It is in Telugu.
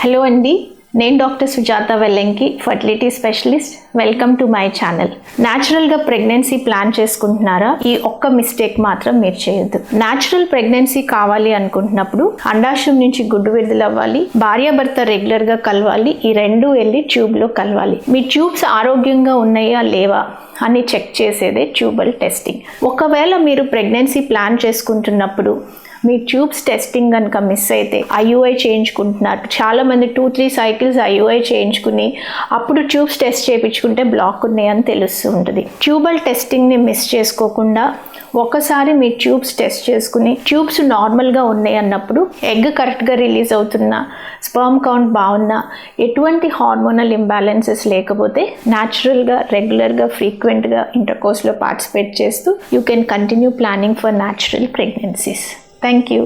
హలో అండి నేను doctor Sujatha Vellanki fertility specialist. Welcome to my channel. న్యాచురల్గా ప్రెగ్నెన్సీ ప్లాన్ చేసుకుంటున్నారా? ఈ ఒక్క మిస్టేక్ మాత్రం మీరు చేయొద్దు. న్యాచురల్ ప్రెగ్నెన్సీ కావాలి అనుకుంటున్నప్పుడు అండాశయం నుంచి గుడ్డు విడుదల అవ్వాలి భార్యాభర్త రెగ్యులర్గా కలవాలి ఈ రెండు వెళ్ళి ట్యూబ్లో కలవాలి. మీ ట్యూబ్స్ ఆరోగ్యంగా ఉన్నాయా లేవా? అని చెక్ చేసేదే ట్యూబల్ టెస్టింగ్ ఒకవేళ మీరు ప్రెగ్నెన్సీ ప్లాన్ చేసుకుంటున్నప్పుడు మీ ట్యూబ్స్ టెస్టింగ్ కనుక మిస్ అయితే ఐయుఐ చేయించుకుంటున్నారు. చాలామంది టూ త్రీ సైకిల్స్ ఐయుఐ చేయించుకుని అప్పుడు ట్యూబ్స్ టెస్ట్ చేయించుకుంటే బ్లాక్ ఉన్నాయని తెలుస్తూ ఉంటుంది ట్యూబల్ టెస్టింగ్ని మిస్ చేసుకోకుండా ఒకసారి మీ ట్యూబ్స్ టెస్ట్ చేసుకుని ట్యూబ్స్ నార్మల్గా ఉన్నాయి అన్నప్పుడు ఎగ్ కరెక్ట్గా రిలీజ్ అవుతున్న స్పర్మ్ కౌంట్ బాగున్నా ఎటువంటి హార్మోనల్ ఇంబ్యాలెన్సెస్ లేకపోతే న్యాచురల్గా రెగ్యులర్గా ఫ్రీక్వెంట్గా ఇంటర్కోర్స్లో పార్టిసిపేట్ చేస్తూ you can continue planning for natural pregnancies. Thank you